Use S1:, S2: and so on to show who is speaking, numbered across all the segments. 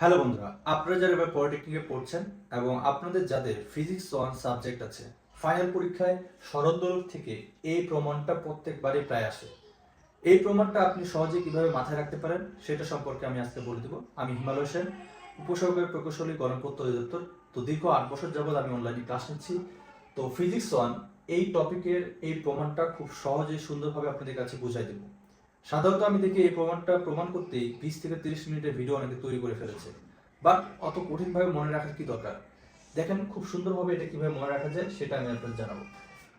S1: Hello বন্ধুরা, আপনারা যারা এবার পলিটেকনিকে পড়ছেন এবং আপনাদের যাদের ফিজিক্স ওয়ান সাবজেক্ট আছে ফাইনাল পরীক্ষায় শরৎ থেকে এই প্রমাণটা প্রত্যেকবারই প্রায় আসে। এই প্রমাণটা আপনি সহজে কীভাবে মাথায় রাখতে পারেন, সেটা সম্পর্কে আমি আজকে বলে দেবো। আমি হিমালয় সেন, উপসর্গের প্রকৌশলী গণপত্র অধিদপ্তর। তো দীর্ঘ আট বছর যাবৎ আমি অনলাইনে ক্লাস নিচ্ছি। তো ফিজিক্স ওয়ান এই টপিকের এই প্রমাণটা খুব সহজে সুন্দরভাবে আপনাদের কাছে বুঝাই দেবো। সাধারণত আমি দেখি এই প্রমাণটা প্রমাণ করতেই বিশ থেকে তিরিশ মিনিটের ভিডিও অনেকে তৈরি করে ফেলেছে। বাট অত কঠিনভাবে মনে রাখার কি দরকার? দেখেন খুব সুন্দরভাবে এটা কীভাবে মনে রাখা যায় সেটা আমি আপনাদের জানাব।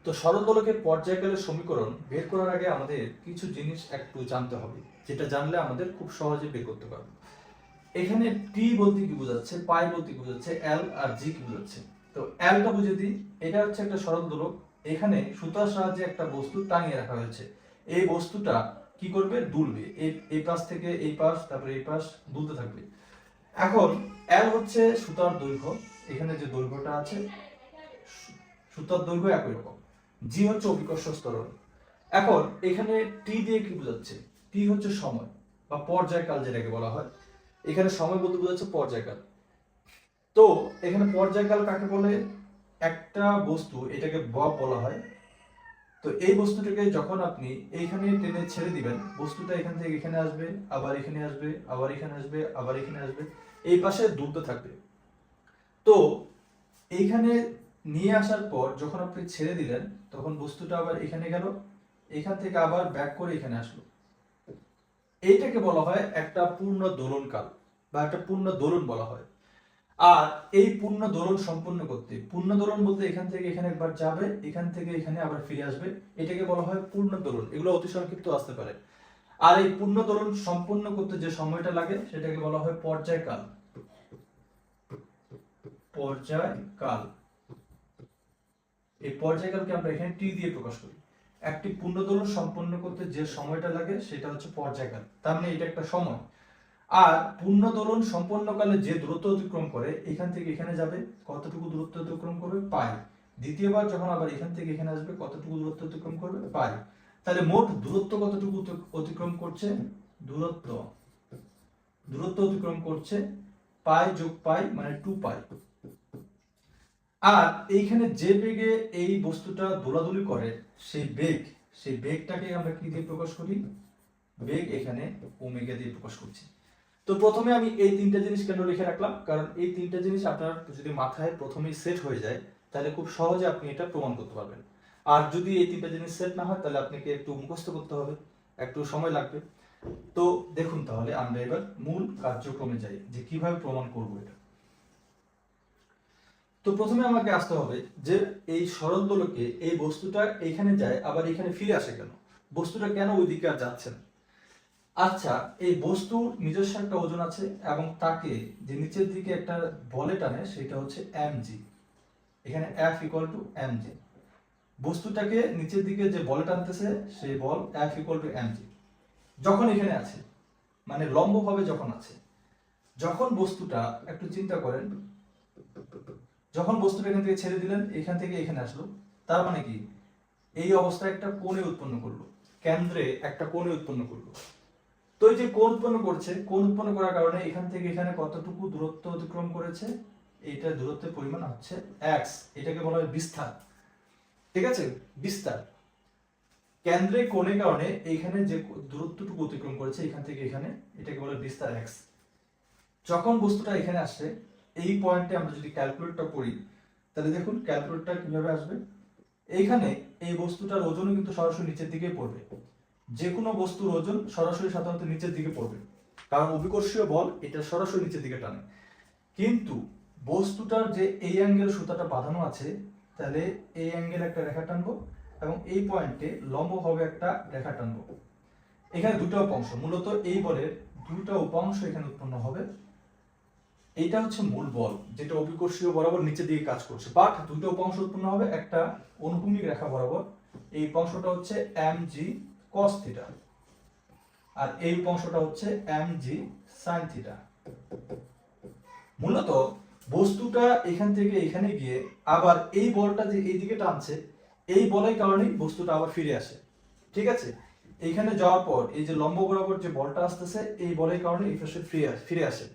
S1: তো সরলদোলকের পর্যায়কালের সমীকরণ বের করার আগে আমাদের কিছু জিনিস একটু জানতে হবে, যেটা জানলে আমাদের খুব সহজে বের করতে পারব। এখানে টি বলতে কি বোঝাচ্ছে পাই বলতে কি বোঝাচ্ছে এল আর জি কি বোঝাচ্ছে? তো এলটা বুঝে দিই, এটা হচ্ছে একটা সরল দোলক এখানে সুতার সাহায্যে একটা বস্তু টাঙিয়ে রাখা হয়েছে। এই বস্তুটা কি করবে? দুলবে। এই এই পাশ থেকে এই পাশ, তারপরে এই পাশ, দুলতে থাকবে। এখন এল হচ্ছে সুতার দৈর্ঘ্য। এখানে যে দৈর্ঘ্যটা আছে, সুতার দৈর্ঘ্য একই রকম। জি হচ্ছে অভিকর্ষ স্তরণ। এখন, এখানে টি দিয়ে কি বোঝাচ্ছে? টি হচ্ছে সময়, বা পর্যায়কাল যেটাকে বলা হয়। এখানে সময় বলতে বোঝাচ্ছে পর্যায়কাল। তো, এখানে পর্যায়কাল কাকে বলে? একটা বস্তু, এটাকে বব বলা হয়। তো এই বস্তুটাকে যখন আপনি এইখানে টেনে ছেড়ে দিবেন, বস্তুটা এখান থেকে এখানে আসবে, আবার এখানে আসবে, আবার এখানে আসবে, আবার এখানে আসবে, এই পাশে দুলতে থাকবে। তো এইখানে নিয়ে আসার পর যখন আপনি ছেড়ে দিলেন, তখন বস্তুটা আবার এখানে গেল, এখান থেকে আবার ব্যাক করে এখানে আসলো। এইটাকে বলা হয় একটা পূর্ণ দোলনকাল বা একটা পূর্ণ দোলন বলা হয়। আর এই পূর্ণ দোলন সম্পন্ন করতে। পূর্ণ দোলন বলতে এখান থেকে এখানে একবার যাবে, এখান থেকে এখানে আবার ফিরে আসবে। এটাকে বলা হয় পূর্ণ দোলন। এগুলো অতি সংক্ষিপ্ত আসতে পারে। আর এই পূর্ণ দোলন সম্পন্ন করতে যে সময়টা লাগে, সেটাকে বলা হয় পর্যায়কাল। পর্যায়কাল। এই পর্যায়কালকে আমরা এখানে টি দিয়ে প্রকাশ করি। একটি পূর্ণ দোলন সম্পন্ন করতে যে সময়টা লাগে, সেটা হচ্ছে পর্যায়কাল। তার মানে এটা একটা সময়। আর পূর্ণ দোলন সম্পন্নকালে যে দূরত্ব অতিক্রম করে, এখান থেকে এখানে যাবে, কতটুকু দূরত্ব অতিক্রম করবে? পাই। দ্বিতীয়বার যখন আবার এখান থেকে এখানে আসবে, কতটুকু দূরত্ব অতিক্রম করবে? পাই। তাহলে মোট দূরত্ব কতটুকু অতিক্রম করছে? দূরত্ব। দূরত্ব অতিক্রম করছে পাই যোগ পাই মানে টু পাই। আর এইখানে যে বেগে এই বস্তুটা দোলাদুলি করে, সেই বেগ, সেই বেগটাকে আমরা কি দিয়ে প্রকাশ করি? বেগ এখানে ওমেগা দিয়ে প্রকাশ করছি। তো প্রথমে আমি এই তিনটা জিনিস কেন লিখে রাখলাম? কারণ এই তিনটা জিনিস আপনার যদি মাথায় প্রথমেই সেট হয়ে যায়, তাহলে খুব সহজে আপনি এটা প্রমাণ করতে পারবেন। আর যদি এই তিনটা জিনিস সেট না হয়, তাহলে আপনাকে একটু মুখস্থ করতে হবে, একটু সময় লাগবে। তো দেখুন তাহলে আমরা এবার মূল কার্যক্রমে যাই যে কীভাবে প্রমাণ করব এটা। তো প্রথমে আমাকে আসতে হবে যে এই সরল দোলকে এই বস্তুটা এখানে যায়, আবার এখানে ফিরে আসে কেন? বস্তুটা কেন ওই দিকে আর যাচ্ছে না? আচ্ছা এই বস্তুর নিজস্ব একটা ওজন আছে এবং তাকে যে নিচের দিকে একটা বলে টানে সেটা হচ্ছে জি এখানে এফ ইকুয়াল টু জি বস্তুটাকে নিচের দিকে যে বলে টানতেছে, সেই বল এফ ইকুয়াল টু জি যখন এখানে আছে মানে লম্বভাবে যখন আছে, যখন বস্তুটা, একটু চিন্তা করেন, যখন বস্তুটা এখান থেকে ছেড়ে দিলেন, এখান থেকে এখানে আসলো, তার মানে কি? এই অবস্থায় একটা কোণে উৎপন্ন করল, কেন্দ্রে একটা কোণে উৎপন্ন করল। তো এই যে কোণ উৎপন্ন করছে, কোণ উৎপন্ন করার কারণে এখান থেকে এখানে কতটুকু দূরত্ব অতিক্রম করেছে এটা দূরত্বের পরিমাণ হচ্ছে এক্স এটাকে বলা হয় বিস্তার। ঠিক আছে? বিস্তার। কেন্দ্রে কোণের কারণে এইখানে যে দূরত্বটুকু অতিক্রম করেছে, এখান থেকে এখানে এটাকে বলে বিস্তার এক্স যখন বস্তুটা এখানে আসছে, এই পয়েন্টে আমরা যদি ক্যালকুলেটটা করি, তাহলে দেখুন ক্যালকুলেটটা কীভাবে আসবে? এইখানে এই বস্তুটার ওজনও কিন্তু সরাসরি নিচের দিকে পড়বে। যে কোনো বস্তুর ওজন সরাসরি সাধারণত নিচের দিকে পড়বে। কারণ অভিকর্ষীয় বল এটা সরাসরি নিচের দিকে টানে। কিন্তু বস্তুটার যে এই অ্যাঙ্গেল সুতাটা বাঁধানো আছে, তাহলে এই অ্যাঙ্গেল একটা রেখা টানবো এবং এই পয়েন্টে লম্বভাবে একটা রেখা টানবো। এখানে দুটো উপাংশ মূলত এই বলের দুটো উপাংশ এখানে উৎপন্ন হবে। এইটা হচ্ছে মূল বল, যেটা অভিকর্ষীয় বরাবর নিচের দিকে কাজ করছে। বাট দুটো উপাংশ উৎপন্ন হবে, একটা অনুভূমিক রেখা বরাবর। এই উপাংশটা হচ্ছে এম জি কস থিটা আর এই উপাংশটা হচ্ছে এম জি সাইন থিটা মূলত বস্তুটা এখান থেকে এখানে গিয়ে আবার এই বলটা যে এইদিকে টানছে, এই বলের কারণেই বস্তুটা আবার ফিরে আসে। ঠিক আছে? এইখানে যাওয়ার পর এই যে লম্ব বরাবর যে বলটা আসতেছে, এই বলের কারণে এই ফিরে আসে ফিরে আসে।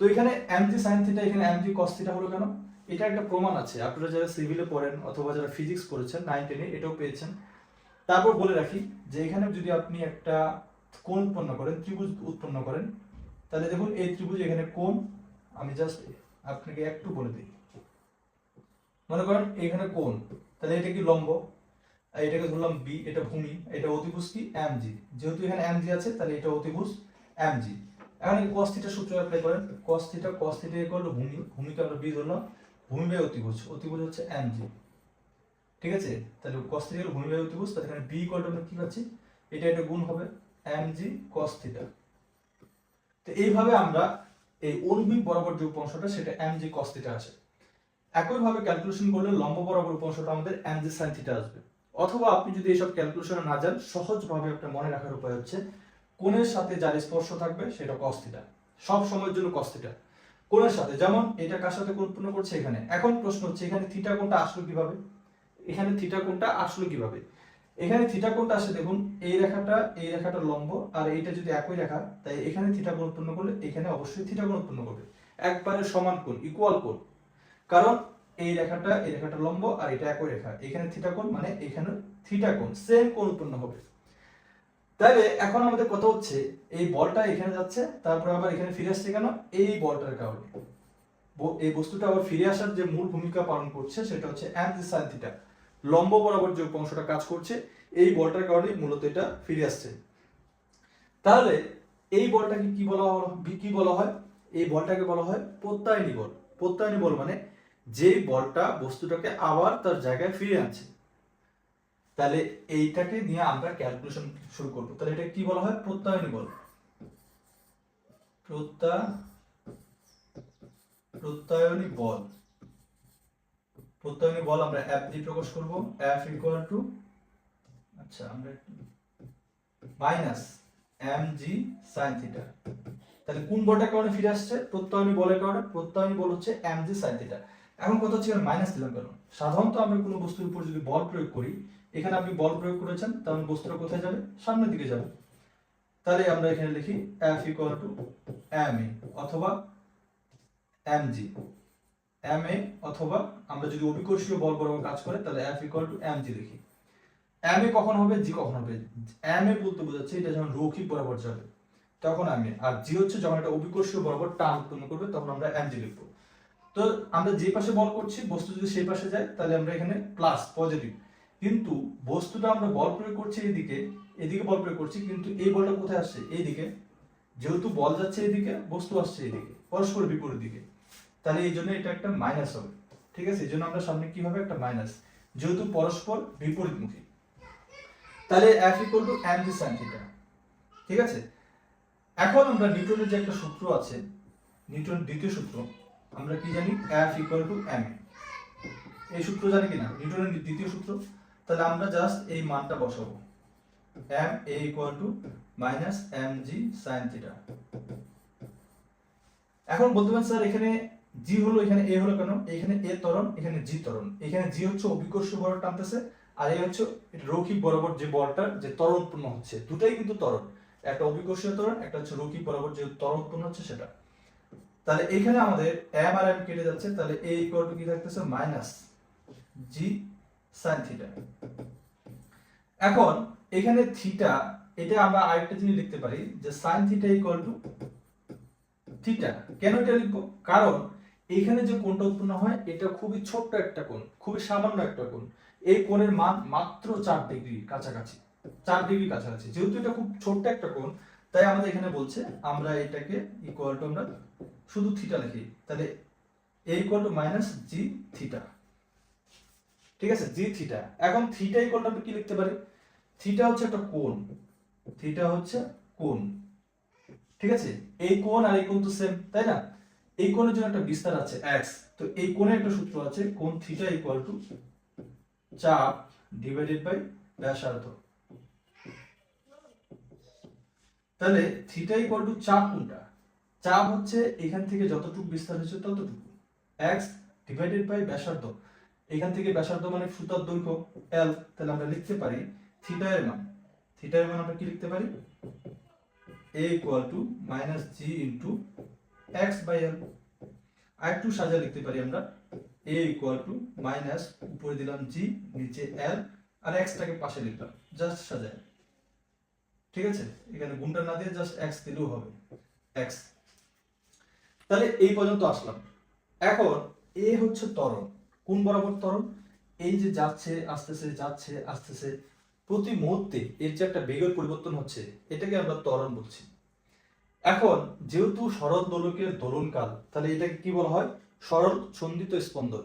S1: তো এখানে এমজি সাইন থিটা এখানে এমজি কস থিটা হলো কেন? এটা একটা প্রমাণ আছে। আপনারা যারা সিভিলে পড়েন অথবা যারা ফিজিক্স পড়েছেন নাইন টেনে এটাও পেয়েছেন। তারপর বলে রাখি যে এখানে যদি আপনি একটা কোণ উৎপন্ন করেন, ত্রিভুজ উৎপন্ন করেন, তাহলে দেখুন এই ত্রিভুজ এখানে কোণ, আমি জাস্ট আপনাকে একটু বলে দিই। মনে করেন এখানে কোণ, তাহলে এটা কি লম্ব? এটাকে ধরলাম বি এটা ভূমি, এটা অতিভুজ কি? এম জি যেহেতু এখানে এম জি আছে, তাহলে এটা অতিভুজ এম জি এখন cos থিটা সূত্র অ্যাপ্লাই করেন, cos থিটা cos ইকুয়াল ভূমি ভূমিকে আমরা বি ধরলাম, ভূমি বাই অতিভুজ অতিভুজ হচ্ছে এম জি ঠিক আছে? তাহলে কস থিটা ভূমি বাই অতিভুজ তাহলে এখানে বি ইকুয়াল আমরা কি পাচ্ছি? এটা এটা গুণ হবে এম জি কস থিটা তো এইভাবে আমরা এই অনুভূমিক বরাবর যে উপাংশটা, সেটা এম জি cos থিটা আসে একইভাবে ক্যালকুলেশন করলে লম্ব বরাবর উপাংশটা আমাদের এম জি সাইন থিটা আসবে। অথবা আপনি যদি এইসব ক্যালকুলেশনে না যান, সহজভাবে একটা মনে রাখার উপায় হচ্ছে, কোণের সাথে যার স্পর্শ থাকবে, সেটা কস থিটা সব সময়ের জন্য cos থিটা কোণের সাথে, যেমন এটা কার সাথে উৎপন্ন করছে এখানে। এখন প্রশ্ন হচ্ছে, এখানে থিটা কোণটা আসলো কীভাবে? এখানে থিটা কোণটা আসলো কীভাবে? এখানে থিটা কোণটা আসে দেখুন, এই রেখাটা এই রেখাটা লম্ব, আর এইটা যদি একই রেখা, তাই এখানে থিটা কোণ উৎপন্ন করলে এখানে অবশ্যই থিটা কোণ উৎপন্ন করবে। একবারে সমান কোণ ইকুয়াল কোণ। কারণ এই রেখাটা এই রেখাটা লম্ব, আর এটা একই রেখা। এখানে থিটা কোণ মানে এখানে থিটা কোণ সেম কোণ উৎপন্ন হবে। তাহলে এখন আমাদের কথা হচ্ছে, এই বলটা এখানে যাচ্ছে, তারপর আবার এখানে ফিরে আসছে কেন? এই বলটার কারণে। এই বস্তুটা আবার ফিরে আসার যে মূল ভূমিকা পালন করছে, সেটা হচ্ছে অ্যান্টি সাইন থিটা লম্ব বরাবর যে অংশটা কাজ করছে, এই বলটার কারণে মূলত এটা ফিরে আসছে। তাহলে এই বলটাকে কি বলা কি বলা হয়? এই বলটাকে বলা হয় প্রত্যায়নী বল। প্রত্যায়নী বল মানে যে বলটা বস্তুটাকে আবার তার জায়গায় ফিরে আনছে। তাহলে এইটাকে নিয়ে আমরা ক্যালকুলেশন শুরু করব। তাহলে এটা কি বলা হয়? প্রত্যায়নী বল। প্রত্যা প্রত্যায়নী বল। প্রত্যায়নী বল, আমরা এফ দিয়ে প্রকাশ করব। এফ ইকুয়াল টু আচ্ছা আমরা minus M G sine theta তাহলে কোন বলটার কারণে ফিরে আসছে? প্রত্যায়নী বলের কারণে প্রত্যায়নী বল হচ্ছে এম জি সাইন থিটা এখন কথা হচ্ছে মাইনাস দিলাম কেন? সাধারণত আমরা কোনো বস্তুর উপর যদি বল প্রয়োগ করি, এখানে আপনি বল প্রয়োগ করেছেন, তাহলে বস্তুটা কোথায় যাবে? সামনের দিকে যাবে। তাহলে আমরা এখানে লিখি এফ ইকুয়াল টু এম অথবা এম জি এম এ অথবা আমরা যদি অভিকর্ষীয় বল বরাবর কাজ করে, তাহলে F equal to M G লিখি। এম এ কখন হবে? জি কখন হবে? এম এ বলতে বোঝাচ্ছে এটা যখন রৈখিক বরাবর যাবে তখন এম এ আর জি হচ্ছে যখন এটা অভিকর্ষীয় বরাবর টান উৎপন্ন করবে, তখন আমরা এম জি লিখব। তো আমরা যে পাশে বল করছি, বস্তু যদি সেই পাশে যায়, তাহলে আমরা এখানে প্লাস পজিটিভ কিন্তু বস্তুটা আমরা বল প্রয়োগ করছি এদিকে এদিকে বল প্রয়োগ করছি, কিন্তু এই বলটা কোথায় আসছে? এইদিকে। যেহেতু বল যাচ্ছে এদিকে, বস্তু আসছে এদিকে পরস্পর বিপরীত দিকে। তাহলে এই জন্য এটা একটা মাইনাস হবে। ঠিক আছে? এই জন্য আমরা সামনে কি হবে? একটা মাইনাস যেহেতু পরস্পর বিপরীতমুখী। তাহলে F equal to M G sine theta ঠিক আছে? এখন আমরা নিউটনের যে একটা সূত্র আছে, নিউটন দ্বিতীয় সূত্র, আমরা কি জানি? এফ ইকুয়াল টু এম এই সূত্র জানি কিনা? নিউটনের দ্বিতীয় সূত্র। তাহলে আমরা জাস্ট এই মানটা বসাবো। M A equal to minus M G sine theta এখন বলতে পারেন, স্যার, এখানে জি হলো এখানে এ হলো কেন এখানে এ ত্বরণ, এখানে জি ত্বরণ। এখানে জি হচ্ছে অভিকর্ষীয় বল টানতেছে, আর এ হচ্ছে রৈখিক বরাবর যে বলটা, যে ত্বরণ উৎপন্ন হচ্ছে। দুটাই কিন্তু ত্বরণ। একটা অভিকর্ষীয় ত্বরণ, একটা হচ্ছে রৈখিক বরাবর যে ত্বরণ উৎপন্ন হচ্ছে সেটা। তাহলে এখানে আমাদের এম আর এম কেটে যাচ্ছে, তাহলে এ ইকুয়াল টু কি থাকতেছে? মাইনাস জি সাইন থিটা এখন এখানে থিটা এটা আমরা আরেকটা জিনিস লিখতে পারি, যে sine theta equal to theta কেন এটা লিখব? কারণ এখানে যে কোণটা উৎপন্ন হয়, এটা খুবই ছোট্ট একটা কোণ, খুবই সামান্য একটা কোণ। এই কোণের মান মাত্র চার ডিগ্রি কাছাকাছি, চার ডিগ্রি কাছাকাছি। যেহেতু এটা খুব ছোট্ট একটা কোণ, তাই আমাদের এখানে বলছে আমরা এটাকে ইকুয়াল টু আমরা শুধু থিটা লিখি। তাহলে A equal to minus G theta ঠিক আছে? জি থিটা এখন থিটা ইকুয়াল টু আমরা কি লিখতে পারি? থিটা হচ্ছে একটা কোণ। থিটা হচ্ছে কোণ। ঠিক আছে? এই কোণ আর এই কোণ তো সেম তাই না? এই কোণের জন্য একটা বিস্তার আছে x, তো এই কোণে একটা সূত্র আছে কোণ থিটা ইকুয়াল টু চাপ ডিভাইডেড বাই ব্যাসার্ধ। তাহলে থিটা ইকুয়াল টু চাপ কোনটা চাপ হচ্ছে এখান থেকে যতটুকু বিস্তার হয়েছে ততটুকু। x ডিভাইডেড বাই ব্যাসার্ধ, এখান থেকে ব্যাসার্ধ মানে সুতার দৈর্ঘ্য, l, তাহলে আমরা লিখতে পারি থিটা এর মান। থিটা এর মান আমরা কি লিখতে পারি? a equal to minus G into X by L আর একটু সাজা লিখতে পারি আমরা। এ ইকুয়াল টু মাইনাস উপরে দিলাম নিচে আর পাশে লিখলাম। ঠিক আছে? এখানে গুণটা না দিয়ে এক্স দিলেও হবে। তাহলে এই পর্যন্ত আসলাম। এখন এ হচ্ছে ত্বরণ। কোন বরাবর ত্বরণ? এই যে যাচ্ছে, আসতেছে যাচ্ছে, আসতেছে, প্রতি মুহূর্তে এর যে একটা বেগের পরিবর্তন হচ্ছে, এটাকে আমরা ত্বরণ বলছি। এখন যেহেতু সরল দোলকের দোলনকাল, তাহলে এটাকে কি বলা হয়? সরল সন্ধিত স্পন্দন।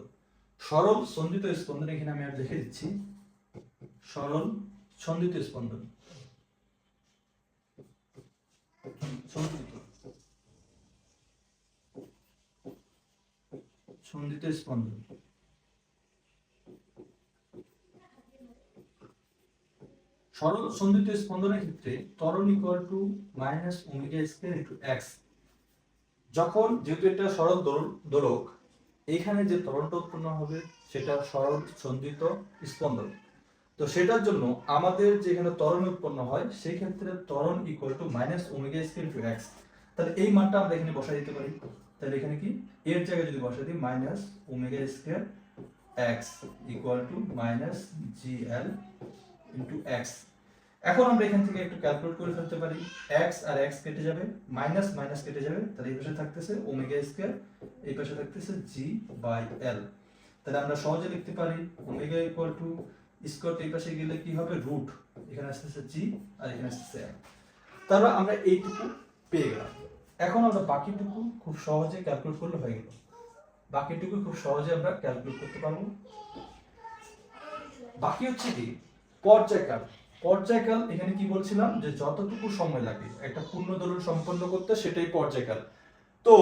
S1: সরল সন্ধিত স্পন্দন এখানে আমি আর লিখে দিচ্ছি। সরল সন্ধিত স্পন্দন। সন্ধিত সন্ধিত স্পন্দন। সরল সন্ধিত স্পন্দনের ক্ষেত্রে ত্বরণ equal to minus omega square into X যখন যেহেতু এটা সরল দোল- দোলক, এইখানে যে ত্বরণটা উৎপন্ন হবে, সেটা সরল সন্ধিত স্পন্দন। তো সেটার জন্য আমাদের যেখানে ত্বরণ উৎপন্ন হয়, সেই ক্ষেত্রে ত্বরণ equal to minus omega square into X তাহলে এই মানটা আমরা এখানে বসাই দিতে পারি। তাহলে এখানে কি? এর জায়গায় যদি বসাই দিই minus omega square X equal to minus G L into X এখন আমরা এখান থেকে একটু ক্যালকুলেট করে ফেলতে পারি। x আর x কেটে যাবে মাইনাস মাইনাস কেটে যাবে, তাহলে এই পাশে থাকতেছে ওমেগা স্কয়ার এই পাশে থাকতেছে g বাই l তাহলে আমরা সহজে লিখতে পারি ওমেগা ইকুয়াল টু স্কয়ার এই পাশে গেলে কি হবে? রুট এখানে আসতেছে g আর এখানে আসতেছে l তারপর আমরা এইটুকু পেয়ে গেলাম। এখন আমরা বাকিটুকু খুব সহজে ক্যালকুলেট করলে হয়ে গেল। বাকিটুকু খুব সহজে আমরা ক্যালকুলেট করতে পারব। বাকি হচ্ছে কি? পর্যায়কাল পর্যায়কাল, এখানে কি বলছিলাম? যে যতটুকু সময় লাগে, একটা পূর্ণ দোলন সম্পন্ন করতে সেটাই পর্যায়কাল। তো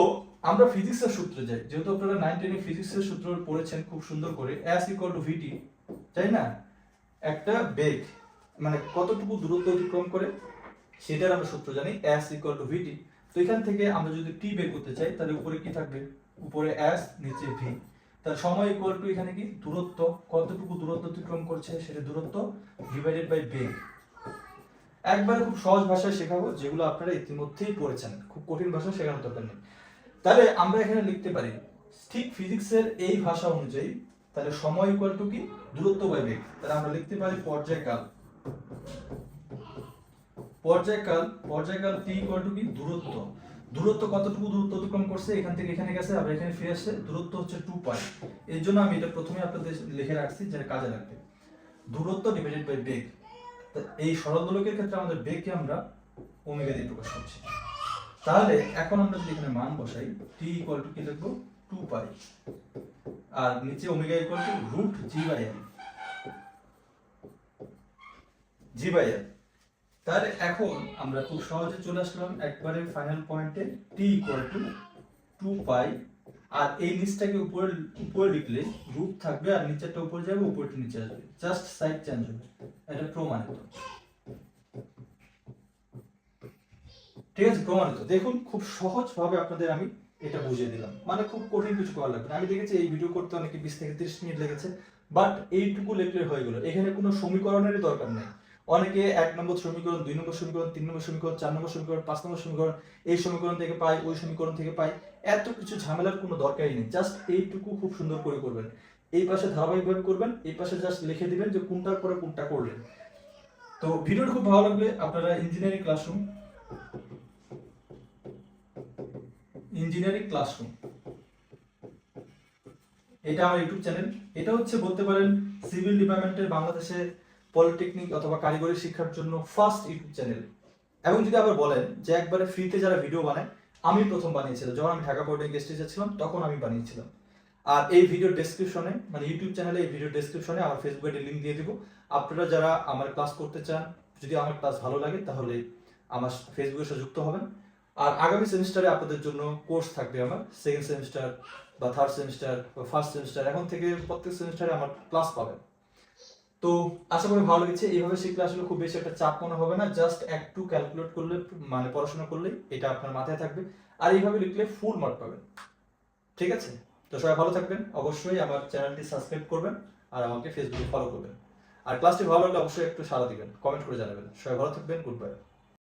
S1: আমরা ফিজিক্সের সূত্রে যাই। যেহেতু আপনারা নাইন টেনে ফিজিক্সের সূত্র পড়েছেন খুব সুন্দর করে এস ইকুয়াল টু ভিটি তাই না? একটা বেগ মানে কতটুকু দূরত্ব অতিক্রম করে, সেটার আমরা সূত্র জানি এস ইকুয়াল টু ভিটি তো এখান থেকে আমরা যদি টি বের করতে চাই, তাহলে উপরে কি থাকবে? উপরে এস নিচে ভি তার সময় ইকুয়াল টু এখানে কি? দূরত্ব। কতটুকু দূরত্ব অতিক্রম করছে? সেটা দূরত্ব ডিভাইডেড বাই বেগ একবারে খুব সহজ ভাষায় শেখাবো, যেগুলো আপনারা ইতিমধ্যেই পড়েছেন। খুব কঠিন ভাষা, শেখানোর দরকার নেই। তাহলে আমরা এখানে লিখতে পারি, ঠিক ফিজিক্সের এই ভাষা অনুযায়ী, তাহলে সময় ইকুয়াল টু কি? দূরত্ব বাই বেগ তাহলে আমরা লিখতে পারি পর্যায়কাল। পর্যায়কাল পর্যায়কাল টি ইকুয়াল টু কি? দূরত্ব। দূরত্ব কতটুকু দূরত্ব অতিক্রম করছে, এখান থেকে এখানে গেছে, আবার এখানে ফিরে আসছে, দূরত্ব হচ্ছে টু পাই এর জন্য আমি এটা প্রথমে আপনাদের লিখে রাখছি যেটা কাজে লাগবে। দূরত্ব ডিভাইডেড বাই বেগ। এই সরল দোলকের ক্ষেত্রে আমাদের বেগকে আমরা ওমেগা দিয়ে প্রকাশ করছি। তাহলে এখন আমরা যদি এখানে মান বসাই টি ইকুয়াল টু কি লিখব? টু পাই আর নিচে omega equal to root G by L G by L তাহলে এখন আমরা খুব সহজে চলে আসলাম একবারে ফাইনাল পয়েন্টে T equal to two pi আর এই নিচটাকে উপরে উপরে লিখলে রুট থাকবে আর নিচেরটা উপরে যাবে, উপরটা নিচে আসবে। জাস্ট সাইড চেঞ্জ হবে। এটা প্রমাণিত। ঠিক আছে, প্রমাণিত। দেখুন, খুব সহজ ভাবে আপনাদের আমি এটা বুঝিয়ে দিলাম। মানে খুব কঠিন কিছু করা লাগবে আমি দেখেছি এই ভিডিও করতে অনেকে বিশ থেকে ত্রিশ মিনিট লেগেছে বাট এইটুকু লিখলে হয়ে গেল। এখানে কোনো সমীকরণেরই দরকার নেই। অনেকে এক নম্বর সমীকরণ, দুই নম্বর সমীকরণ, তিন নম্বর সমীকরণ, চার নম্বর সমীকরণ, পাঁচ নম্বর সমীকরণ, এই সমীকরণ থেকে পাই, ওই সমীকরণ থেকে পাই, এত কিছু ঝামেলার কোনো দরকারই নেই। জাস্ট এইটুকু খুব সুন্দর করে করবেন। এই পাশে ধারাবাহিকভাবে করবেন, এই পাশে জাস্ট লিখে দিবেন যে কোনটার পরে কোনটা করলেন। তো ভিডিওটা খুব ভালো লাগবে, আপনারা ইঞ্জিনিয়ারিং ক্লাসরুম ইঞ্জিনিয়ারিং ক্লাসরুম এটা আমার ইউটিউব চ্যানেল এটা হচ্ছে বলতে পারেন সিভিল ডিপার্টমেন্টের বাংলাদেশে পলিটেকনিক অথবা কারিগরি শিক্ষার জন্য ফার্স্ট ইউটিউব চ্যানেল এবং যদি আবার বলেন যে একবারে ফ্রিতে যারা ভিডিও বানায়, আমি প্রথম বানিয়েছিলাম। যখন আমি ঢাকা বোর্ডে গেস্ট টিচার ছিলাম, তখন আমি বানিয়েছিলাম। আর এই ভিডিও ডেসক্রিপশনে মানে ইউটিউব চ্যানেলে এই ভিডিও ডেসক্রিপশনে আমার ফেসবুকে লিঙ্ক দিয়ে দিব। আপনারা যারা আমার ক্লাস করতে চান, যদি আমার ক্লাস ভালো লাগে, তাহলে আমার ফেসবুকের সাথে যুক্ত হবেন। আর আগামী সেমিস্টারে আপনাদের জন্য কোর্স থাকবে আমার। সেকেন্ড সেমিস্টার বা থার্ড সেমিস্টার বা ফার্স্ট সেমিস্টার এখন থেকে প্রত্যেক সেমিস্টারে আমার ক্লাস পাবেন। তো আশা করি ভালো লেগেছে। এইভাবে শিখলে আসলে খুব বেশি একটা চাপ মনে হবে না। জাস্ট একটু ক্যালকুলেট করলে মানে পড়াশোনা করলে এটা আপনার মাথায় থাকবে। আর এইভাবে লিখলে ফুল মার্ক পাবেন। ঠিক আছে? তো সবাই ভালো থাকবেন। অবশ্যই আমার চ্যানেলটি সাবস্ক্রাইব করবেন আর আমাকে ফেসবুকে ফলো করবেন। আর ক্লাসটি ভালো লাগলে অবশ্যই একটু সাড়া দিবেন। কমেন্ট করে জানাবেন। সবাই ভালো থাকবেন। Good bye